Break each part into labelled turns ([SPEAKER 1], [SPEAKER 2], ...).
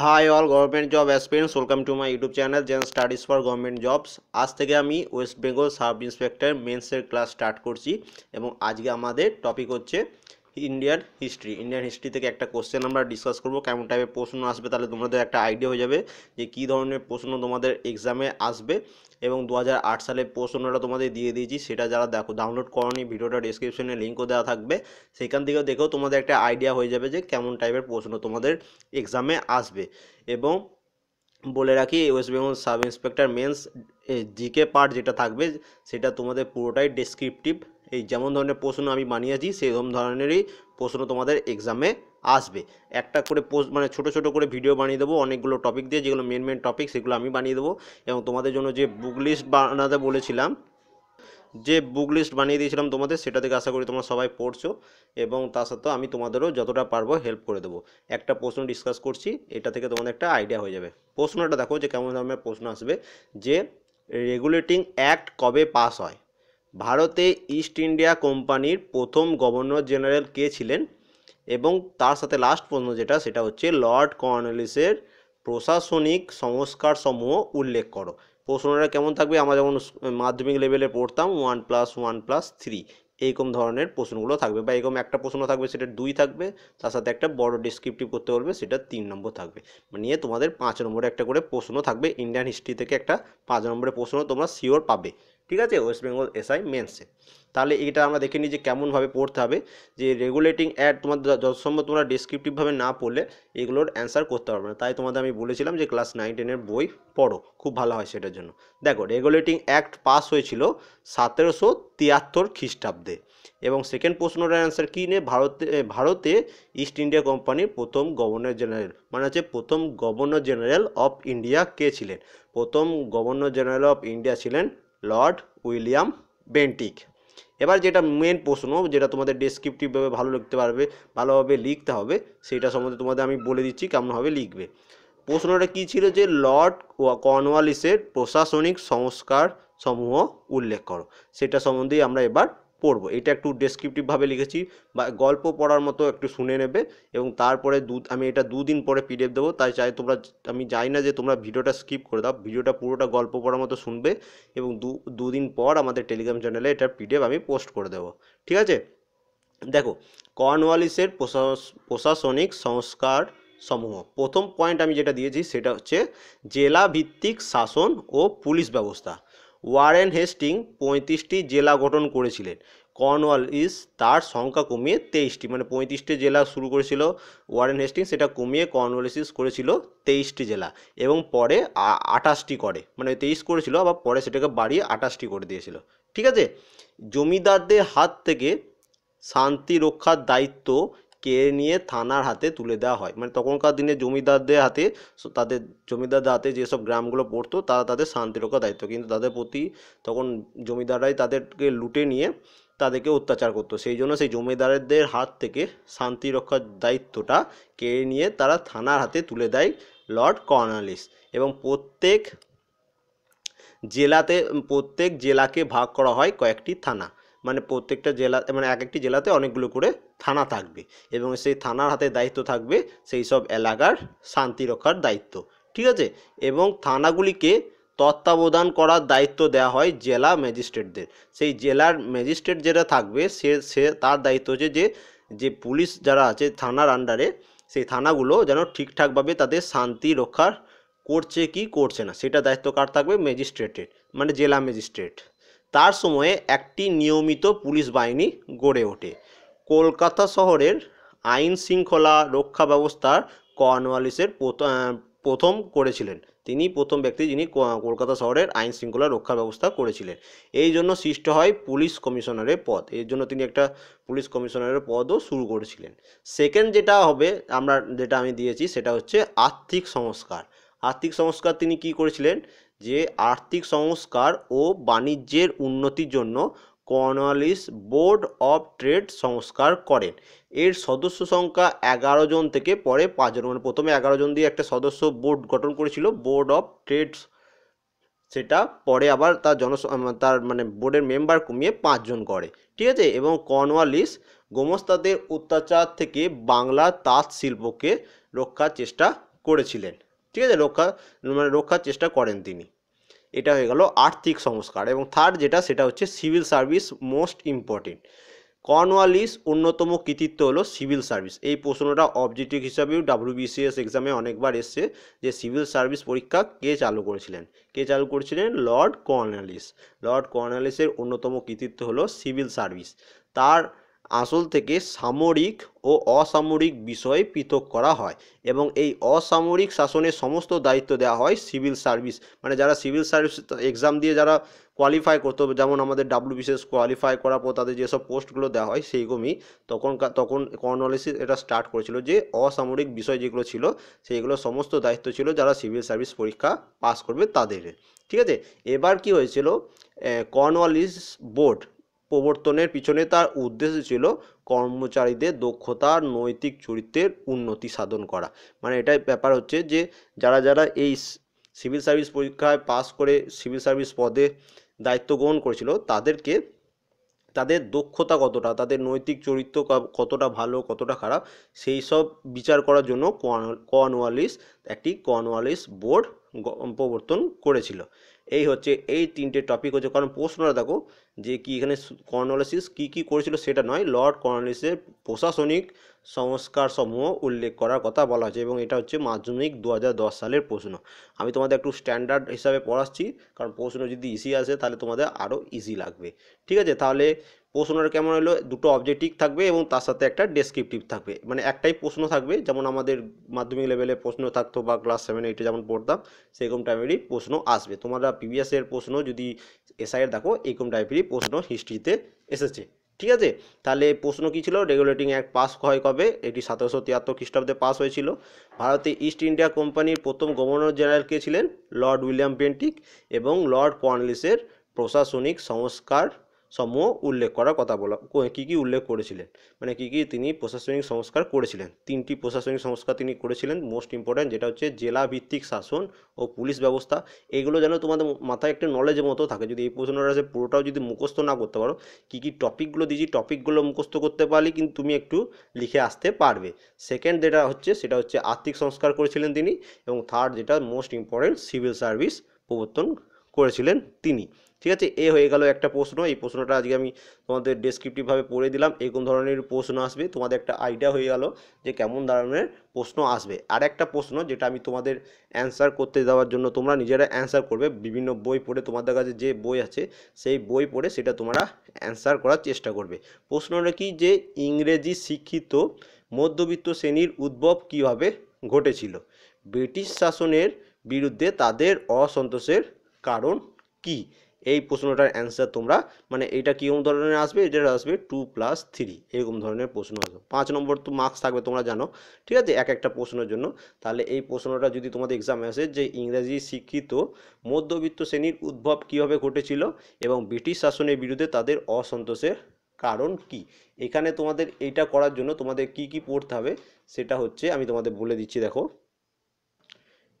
[SPEAKER 1] Hi all government job aspirants welcome to my YouTube channel Gen Studies for government jobs আজ থেকে আমি West Bengal sub inspector মেন্সের class start করছি এবং আজকে আমাদের টপিক হচ্ছে ইন্ডিয়ান হিস্ট্রি ইন্ডিয়ান হিস্ট্রি থেকে একটা কোশ্চেন আমরা ডিসকাস করব, কেমন টাইপের প্রশ্ন আসবে, তাহলে তোমাদের একটা আইডিয়া হয়ে যাবে যে কী ধরনের প্রশ্ন তোমাদের এক্সামে আসবে এবং দু হাজার আট সালে প্রশ্নটা তোমাদের দিয়ে দিয়েছি, সেটা যারা দেখো ডাউনলোড করনি, ভিডিওটা ডিসক্রিপশনে লিঙ্কও দেওয়া থাকবে, সেখান থেকেও দেখেও তোমাদের একটা আইডিয়া হয়ে যাবে যে কেমন টাইপের প্রশ্ন তোমাদের এক্সামে আসবে। এবং বলে রাখি West Bengal sub inspector mains GK part যেটা থাকবে, সেটা তোমাদের পুরোটাই ডেসক্রিপটিভ এই যেমন ধরনের প্রশ্ন আমি বানিয়েছি, সেরকম ধরনেরই প্রশ্ন তোমাদের এক্সামে আসবে। একটা করে পোস্ট মানে ছোট ছোট করে ভিডিও বানিয়ে দেবো, অনেকগুলো টপিক দিয়ে, যেগুলো মেন মেন টপিক সেগুলো আমি বানিয়ে দেবো। এবং তোমাদের জন্য যে বুক লিস্ট বানাতে বলেছিলাম, যে বুক লিস্ট বানিয়ে দিয়েছিলাম তোমাদের, সেটা থেকে আশা করি তোমরা সবাই পড়ছো। এবং তার সাথেও আমি তোমাদেরও যতটা পারব হেল্প করে দেবো। একটা প্রশ্ন ডিসকাস করছি, এটা থেকে তোমাদের একটা আইডিয়া হয়ে যাবে। প্রশ্নটা দেখো যে কেমন ধরনের প্রশ্ন আসবে, যে রেগুলেটিং অ্যাক্ট কবে পাস হয়। ভারতে ইস্ট ইন্ডিয়া কোম্পানির প্রথম গভর্নর জেনারেল কে ছিলেন এবং তার সাথে লাস্ট প্রশ্ন যেটা, সেটা হচ্ছে লর্ড কর্নেলিসের প্রশাসনিক সংস্কার সমূহ উল্লেখ করো। প্রশ্নটা কেমন থাকবে? আমরা যেমন মাধ্যমিক লেভেলে পড়তাম one plus one plus three এইরকম ধরনের প্রশ্নগুলো থাকবে বা এরকম একটা প্রশ্ন থাকবে, সেটা দুই থাকবে, তার সাথে একটা বড় ডিসক্রিপটিভ করতে বলবে, সেটা তিন নম্বর থাকবে। নিয়ে তোমাদের পাঁচ নম্বরে একটা করে প্রশ্ন থাকবে ইন্ডিয়ান হিস্ট্রি থেকে একটা পাঁচ নম্বরের প্রশ্ন তোমরা শিওর পাবে। ঠিক আছে? ওয়েস্ট বেঙ্গল এসআই মেন্সে তাহলে এটা আমরা দেখে নিই যে কেমনভাবে পড়তে হবে, যে রেগুলেটিং অ্যাড তোমাদের যত সম্ভব তোমরা ডিসক্রিপটিভভাবে না পড়লে এগুলোর অ্যান্সার করতে পারবে না। তাই তোমাদের আমি বলেছিলাম যে ক্লাস নাইন টেনের বই পড়ো, খুব ভালো হয় সেটার জন্য। দেখো রেগুলেটিং অ্যাক্ট পাস হয়েছিল সতেরোশো তিয়াত্তর খ্রিস্টাব্দে। এবং সেকেন্ড প্রশ্নটার অ্যান্সার কী নিয়ে ভারতে ভারতে ইস্ট ইন্ডিয়া কোম্পানির প্রথম গভর্নর জেনারেল মানে হচ্ছে প্রথম গভর্নর জেনারেল অফ ইন্ডিয়া কে ছিলেন? প্রথম গভর্নর জেনারেল অফ ইন্ডিয়া ছিলেন লর্ড উইলিয়াম বেন্টিক। এবার যেটা মেন প্রশ্ন, যেটা তোমাদের ডেসক্রিপটিভভাবে ভালো লিখতে পারবে, ভালোভাবে লিখতে হবে, সেটা সম্বন্ধে তোমাদের আমি বলে দিচ্ছি কেমনভাবে লিখবে। প্রশ্নটা কী ছিল যে, লর্ড কর্নওয়ালিসের প্রশাসনিক সংস্কার সমূহ উল্লেখ করো। সেটা সম্বন্ধেই আমরা এবার পড়ব। এটা একটু ডেসক্রিপটিভভাবে লিখেছি বা গল্প পড়ার মতো একটু শুনে নেবে এবং তারপরে দু, আমি এটা দুদিন পরে পিডিএফ দেবো। তাই চাই তোমরা, আমি যাই না যে তোমরা ভিডিওটা স্কিপ করে দাও। ভিডিওটা পুরোটা গল্প পড়ার মতো শুনবে এবং দু, দুদিন পর আমাদের টেলিগ্রাম চ্যানেলে এটার পিডিএফ আমি পোস্ট করে দেবো। ঠিক আছে? দেখো কর্নওয়ালিসের প্রশাসনিক সংস্কার সমূহ। প্রথম পয়েন্ট আমি যেটা দিয়েছি সেটা হচ্ছে জেলা ভিত্তিক শাসন ও পুলিশ ব্যবস্থা। ওয়ারেন হেস্টিং পঁয়ত্রিশটি জেলা গঠন করেছিলেন। কর্নওয়ালিস তার সংখ্যা কমিয়ে তেইশটি মানে পঁয়ত্রিশটি জেলা শুরু করেছিল ওয়ারেন হেস্টিং, সেটা কমিয়ে কর্নওয়ালিসিস করেছিল তেইশটি জেলা এবং পরে আঠাশটি করে মানে তেইশ করেছিল, আবার পরে সেটাকে বাড়িয়ে আঠাশটি করে দিয়েছিল। ঠিক আছে? জমিদারদের হাত থেকে শান্তি রক্ষার দায়িত্ব কেড়ে নিয়ে থানার হাতে তুলে দেওয়া হয়। মানে তখনকার দিনে জমিদারদের হাতে, তাদের জমিদারদের হাতে যেসব গ্রামগুলো পড়তো, তারা তাদের শান্তি রক্ষার দায়িত্ব। কিন্তু তাদের প্রতি তখন জমিদাররাই তাদেরকে লুটে নিয়ে তাদেরকে অত্যাচার করতো। সেই জন্য সেই জমিদারদের হাত থেকে শান্তি রক্ষার দায়িত্বটা কেড়ে নিয়ে তারা থানার হাতে তুলে দেয় লর্ড কর্নালিস। এবং প্রত্যেক জেলাতে, প্রত্যেক জেলাকে ভাগ করা হয় কয়েকটি থানা। মানে প্রত্যেকটা জেলা মানে এক একটি জেলাতে অনেকগুলো করে থানা থাকবে এবং সেই থানার হাতে দায়িত্ব থাকবে সেই সব এলাকার শান্তি রক্ষার দায়িত্ব, ঠিক আছে? এবং থানাগুলিকে তত্ত্বাবধান করার দায়িত্ব দেওয়া হয় জেলা ম্যাজিস্ট্রেটদের। সেই জেলার ম্যাজিস্ট্রেট যেটা থাকবে সে সে তার দায়িত্ব হচ্ছে যে যে পুলিশ যারা আছে থানার আন্ডারে সেই থানাগুলো যেন ঠিকঠাকভাবে তাদের শান্তি রক্ষার করছে কি করছে না, সেটা দায়িত্ব কার থাকবে? ম্যাজিস্ট্রেটের মানে জেলা ম্যাজিস্ট্রেট। তার সময়ে একটি নিয়মিত পুলিশ বাহিনী গড়ে ওঠে। কলকাতা শহরের আইন শৃঙ্খলা রক্ষা ব্যবস্থার কর্নওয়ালিসের প্রথম করেছিলেন। তিনি প্রথম ব্যক্তি যিনি কলকাতা শহরের আইন শৃঙ্খলা রক্ষা ব্যবস্থা করেছিলেন। এই জন্য সৃষ্ট হয় পুলিশ কমিশনারের পদ। এর জন্য তিনি একটা পুলিশ কমিশনারের পদও শুরু করেছিলেন। সেকেন্ড যেটা হবে, আমরা যেটা আমি দিয়েছি, সেটা হচ্ছে আর্থিক সংস্কার। আর্থিক সংস্কার তিনি কি করেছিলেন? যে আর্থিক সংস্কার ও বাণিজ্যের উন্নতির জন্য কর্নওয়ালিস বোর্ড অফ ট্রেড সংস্কার করেন। এর সদস্য সংখ্যা এগারো জন থেকে পরে পাঁচজন মানে প্রথমে এগারো জন দিয়ে একটা সদস্য বোর্ড গঠন করেছিল, বোর্ড অফ ট্রেড সেটা পরে আবার তার জন, তার মানে বোর্ডের মেম্বার কমিয়ে পাঁচজন করে। ঠিক আছে? এবং কর্নওয়ালিস গোমস্তাদের অত্যাচার থেকে বাংলা তাঁত শিল্পকে রক্ষার চেষ্টা করেছিলেন। ঠিক আছে, রক্ষা মানে রক্ষার চেষ্টা করেন তিনি। এটা হয়ে গেল আর্থিক সংস্কার এবং থার্ড যেটা, সেটা হচ্ছে civil service most important Cornwallis অন্যতম কৃতিত্ব হলো সিভিল সার্ভিস এই প্রশ্নটা অবজেক্টিভ হিসাবেও ডাব্লিউবিসিএস এক্সামে অনেকবার এসছে যে সিভিল সার্ভিস পরীক্ষা কে চালু করেছিলেন? কে চালু করেছিলেন? Lord Cornwallis. লর্ড কর্নওয়ালিসের অন্যতম কৃতিত্ব হলো সিভিল সার্ভিস তার আসল থেকে সামরিক ও অসামরিক বিষয়ে পৃথক করা হয় এবং এই অসামরিক শাসনের সমস্ত দায়িত্ব দেওয়া হয় সিভিল সার্ভিস মানে যারা সিভিল সার্ভিস এক্সাম দিয়ে যারা কোয়ালিফাই করতো, যেমন আমাদের বিশেষ কোয়ালিফাই করার পর তাদের যেসব পোস্টগুলো দেওয়া হয় সেইরকমই তখন তখন কর্নওয়ালিস এটা স্টার্ট করেছিল যে অসামরিক বিষয় যেগুলো ছিল সেইগুলো সমস্ত দায়িত্ব ছিল যারা সিভিল সার্ভিস পরীক্ষা পাস করবে তাদের। ঠিক আছে? এবার কি হয়েছিল? কর্নওয়ালিস বোর্ড প্রবর্তনের পিছনে তার উদ্দেশ্য ছিল কর্মচারীদের দক্ষতা, নৈতিক চরিত্রের উন্নতি সাধন করা। মানে এটাই ব্যাপার হচ্ছে যে, যারা যারা এই সিভিল সার্ভিস পরীক্ষায় পাস করে সিভিল সার্ভিস পদে দায়িত্ব গ্রহণ করেছিল, তাদেরকে তাদের দক্ষতা কতটা, তাদের নৈতিক চরিত্র কতটা ভালো, কতটা খারাপ, সেই সব বিচার করার জন্য কর্নওয়ালিস একটি কর্নওয়ালিস বোর্ড প্রবর্তন করেছিল। এই হচ্ছে, এই তিনটে টপিক হচ্ছে। কারণ প্রশ্নটা দেখো যে কি এখানে কর্নওয়ালিস কি কি করেছিল সেটা নয় লর্ড কর্নওয়ালিসের প্রশাসনিক সংস্কার সমূহ উল্লেখ করার কথা বলা হয়েছে এবং এটা হচ্ছে মাধ্যমিক দু হাজার দশ সালের প্রশ্ন। আমি তোমাদের একটু স্ট্যান্ডার্ড হিসাবে পড়াচ্ছি, কারণ প্রশ্ন যদি ইজি আসে তাহলে তোমাদের আরও ইজি লাগবে। ঠিক আছে? তাহলে প্রশ্নটা কেমন হলো? দুটো অবজেক্টিভ থাকবে এবং তার সাথে একটা ডেসক্রিপটিভ থাকবে। মানে একটাই প্রশ্ন থাকবে, যেমন আমাদের মাধ্যমিক লেভেলে প্রশ্ন থাকতো বা ক্লাস সেভেন এইটে যেমন পড়তাম, সেরকম টাইমেরই প্রশ্ন আসবে। তোমরা প্রিভিয়াসের প্রশ্ন যদি এসআইয়ের দেখো, এরকম টাইপেরই প্রশ্ন হিস্ট্রিতে এসেছে। ঠিক আছে? তাহলে প্রশ্ন কী ছিল? রেগুলেটিং অ্যাক্ট পাস হয় কবে? এটি সতেরোশো তিয়াত্তর খ্রিস্টাব্দে পাস হয়েছিল। ভারতে ইস্ট ইন্ডিয়া কোম্পানির প্রথম গভর্নর জেনারেল কে ছিলেন? লর্ড উইলিয়াম বেন্টিক এবং লর্ড কর্নলিসের প্রশাসনিক সংস্কার সমূহ উল্লেখ করার কথা বলা কী কী উল্লেখ করেছিলেন? মানে কী কী তিনি প্রশাসনিক সংস্কার করেছিলেন? তিনটি প্রশাসনিক সংস্কার তিনি করেছিলেন। মোস্ট ইম্পর্ট্যান্ট যেটা হচ্ছে জেলা ভিত্তিক শাসন ও পুলিশ ব্যবস্থা। এগুলো যেন তোমাদের মাথায় একটা নলেজের মতো থাকে। যদি এই প্রশ্নটা আছে পুরোটাও যদি মুখস্থ না করতে পারো, কী কী টপিকগুলো দিয়েছি টপিকগুলো মুখস্থ করতে পারলে কিন্তু তুমি একটু লিখে আসতে পারবে। সেকেন্ড যেটা হচ্ছে, সেটা হচ্ছে আর্থিক সংস্কার করেছিলেন তিনি এবং থার্ড যেটা মোস্ট ইম্পর্ট্যান্ট সিভিল সার্ভিস প্রবর্তন করেছিলেন তিনি। ঠিক আছে? এ হয়ে গেল একটা প্রশ্ন। এই প্রশ্নটা আজকে আমি তোমাদের ডেসক্রিপটিভভাবে পড়ে দিলাম। এরকম ধরনের প্রশ্ন আসবে? তোমাদের একটা আইডিয়া হয়ে গেল যে কেমন ধরনের প্রশ্ন আসবে। আর একটা প্রশ্ন যেটা আমি তোমাদের অ্যান্সার করতে দেওয়ার জন্য তোমরা নিজেরা অ্যান্সার করবে। বিভিন্ন বই পড়ে তোমাদের কাছে যে বই আছে, সেই বই পড়ে সেটা তোমরা অ্যান্সার করার চেষ্টা করবে। প্রশ্নটা কি যে ইংরেজি শিক্ষিত মধ্যবিত্ত শ্রেণির উদ্ভব কীভাবে ঘটেছিল? ব্রিটিশ শাসনের বিরুদ্ধে তাদের অসন্তোষের কারণ কি? এই প্রশ্নটার অ্যান্সার তোমরা মানে এটা কীরকম ধরনের আসবে? এটা আসবে টু প্লাস থ্রি এরকম ধরনের প্রশ্ন আসবে। পাঁচ নম্বর তো মার্কস থাকবে তোমরা জানো, ঠিক আছে? এক একটা প্রশ্নের জন্য। তাহলে এই প্রশ্নটা যদি তোমাদের এক্সামে আসে যে ইংরেজি শিক্ষিত মধ্যবিত্ত শ্রেণির উদ্ভব কীভাবে ঘটেছিল এবং ব্রিটিশ শাসনের বিরুদ্ধে তাদের অসন্তোষের কারণ কি? এখানে তোমাদের এইটা করার জন্য তোমাদের কি কি পড়তে হবে, সেটা হচ্ছে আমি তোমাদের বলে দিচ্ছি, দেখো।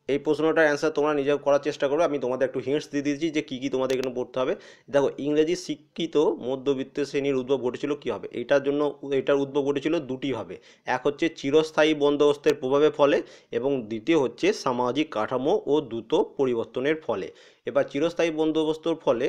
[SPEAKER 1] এই প্রশ্নটার অ্যান্সার তোমরা নিজে করার চেষ্টা করবে। আমি তোমাদের একটু হিন্টস দিয়ে দিয়েছি যে কী কী তোমাদের এখানে পড়তে হবে। দেখো, ইংরেজি শিক্ষিত মধ্যবিত্ত শ্রেণির উদ্ভব ঘটেছিল কী হবে? এটার জন্য, এটার উদ্ভব ঘটেছিল দুটি হবে এক হচ্ছে চিরস্থায়ী বন্দোবস্তের প্রভাবের ফলে এবং দ্বিতীয় হচ্ছে সামাজিক কাঠামো ও দ্রুত পরিবর্তনের ফলে। এবার চিরস্থায়ী বন্দোবস্তর ফলে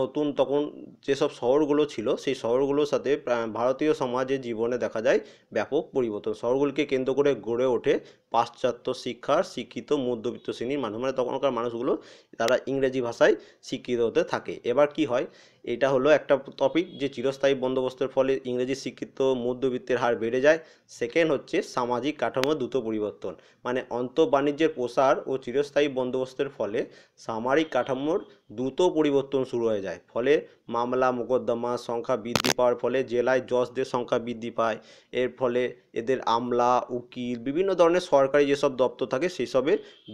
[SPEAKER 1] নতুন তখন যেসব শহরগুলো ছিল, সেই শহরগুলোর সাথে ভারতীয় সমাজের জীবনে দেখা যায় ব্যাপক পরিবর্তন। শহরগুলিকে কেন্দ্র করে গড়ে ওঠে পাশ্চাত্য শিক্ষার শিক্ষিত মধ্যবিত্ত শ্রেণির মানুষ। মানে তখনকার মানুষগুলো, তারা ইংরেজি ভাষায় শিক্ষিত হতে থাকে। এবার কি হয়? এটা হলো একটা টপিক যে চিরস্থায়ী বন্দোবস্তের ফলে ইংরেজি শিক্ষিত মধ্যবিত্তের হার বেড়ে যায়। সেকেন্ড হচ্ছে সামাজিক কাঠামো দ্রুত পরিবর্তন। মানে অন্ত বাণিজ্যের প্রসার ও চিরস্থায়ী বন্দোবস্তের ফলে সামরিক কাঠামোর দ্রুত পরিবর্তন শুরু হয়ে যায়। ফলে মামলা মোকদ্দমার সংখ্যা বৃদ্ধি পাওয়ার ফলে জেলায় জজদের সংখ্যা বৃদ্ধি পায়। এর ফলে এদের আমলা, উকিল, বিভিন্ন ধরনের সরকারি যেসব দপ্তর থাকে সেই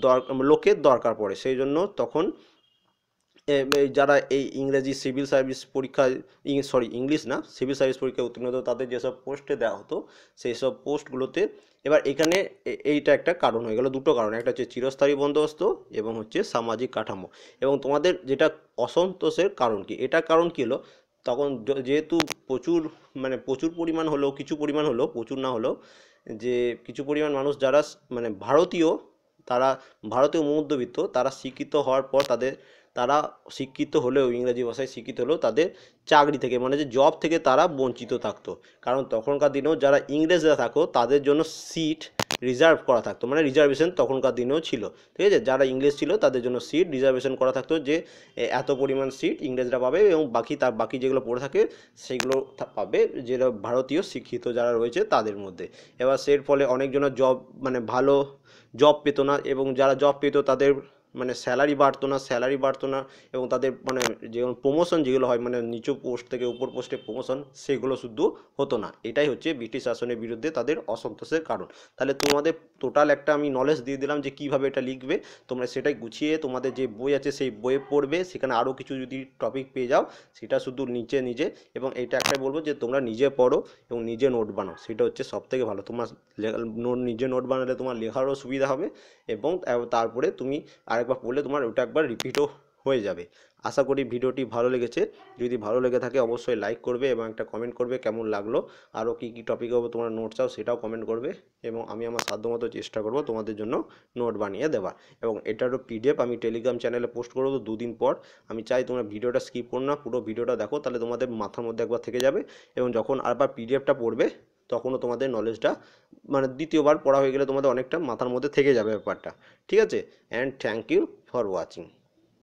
[SPEAKER 1] দর, লোকের দরকার পড়ে। সেই জন্য তখন যারা এই ইংরেজি সিভিল সার্ভিস পরীক্ষা সরি, ইংলিশ না, সিভিল সার্ভিস পরীক্ষায় উত্তীর্ণ হতো, তাদের যেসব পোস্টে দেওয়া হতো সেই সব পোস্টগুলোতে এবার এখানে এইটা একটা কারণ হয়ে গেল, দুটো কারণ। একটা হচ্ছে চিরস্থায়ী বন্দোবস্ত এবং হচ্ছে সামাজিক কাঠামো। এবং তোমাদের যেটা অসন্তোষের কারণ কি? এটা কারণ কী হলো? তখন যেহেতু প্রচুর মানে প্রচুর পরিমাণ হলেও, কিছু পরিমাণ হলেও, প্রচুর না হলেও, যে কিছু পরিমাণ মানুষ যারা মানে ভারতীয়, তারা ভারতীয় মধ্যবিত্ত, তারা শিক্ষিত হওয়ার পর তাদের তারা শিক্ষিত হলেও, ইংরেজি ভাষায় শিক্ষিত হলেও তাদের চাকরি থেকে মানে যে জব থেকে তারা বঞ্চিত থাকতো। কারণ তখনকার দিনেও যারা ইংরেজরা থাকতো, তাদের জন্য সিট রিজার্ভ করা থাকতো মানে রিজার্ভেশন তখনকার দিনেও ছিল। ঠিক আছে? যারা ইংরেজ ছিল, তাদের জন্য সিট রিজার্ভেশন করা থাকতো যে এত পরিমাণ সিট ইংরেজরা পাবে এবং বাকি তার, বাকি যেগুলো পড়ে থাকে, সেগুলো পাবে যেটা ভারতীয় শিক্ষিত যারা রয়েছে তাদের মধ্যে। এবার সের ফলে অনেকজনের জব মানে ভালো জব পেতো না এবং যারা জব পেতো তাদের মানে স্যালারি বাড়তো না স্যালারি বাড়তো না এবং তাদের মানে যেমন প্রমোশন যেগুলো হয় মানে নিচু পোস্ট থেকে উপর পোস্টে প্রমোশন সেগুলো শুধু হতো না। এটাই হচ্ছে ব্রিটিশ শাসনের বিরুদ্ধে তাদের অসন্তোষের কারণ। তাহলে তোমাদের টোটাল একটা আমি নলেজ দিয়ে দিলাম যে কীভাবে এটা লিখবে। তোমরা সেটাই গুছিয়ে তোমাদের যে বই আছে, সেই বইয়ে পড়বে। সেখানে আরও কিছু যদি টপিক পেয়ে যাও, সেটা শুধু নিচে, নিজে এবং এটা একটাই বলব যে তোমরা নিজে পড়ো এবং নিজে নোট বানাও। সেটা হচ্ছে সব থেকে ভালো। তোমার নিজে নোট বানালে তোমার লেখারও সুবিধা হবে এবং তারপরে তুমি আরেকবার পড়লে তোমার ওটা একবার রিপিটও হয়ে যাবে। আশা করি ভিডিওটি ভালো লেগেছে। যদি ভালো লেগে থাকে অবশ্যই লাইক করবে এবং একটা কমেন্ট করবে কেমন লাগল। আরও কী কী টপিক হবে তোমার নোট চাও সেটাও কমেন্ট করবে এবং আমি আমার সাধ্যমতো চেষ্টা করব তোমাদের জন্য নোট বানিয়ে দেওয়ার এবং এটারও পিডিএফ আমি টেলিগ্রাম চ্যানেলে পোস্ট করব দুদিন পর। আমি চাই তোমরা ভিডিওটা স্কিপ করো না, পুরো ভিডিওটা দেখো, তাহলে তোমাদের মাথার মধ্যে একবার থেকে যাবে। এবং যখন আরবার পিডিএফটা পড়বে তখনও তোমাদের নলেজটা মানে দ্বিতীয়বার পড়া হয়ে গেলে তোমাদের অনেকটা মাথার মধ্যে থেকে যাবে ব্যাপারটা। ঠিক আছে? And thank you for watching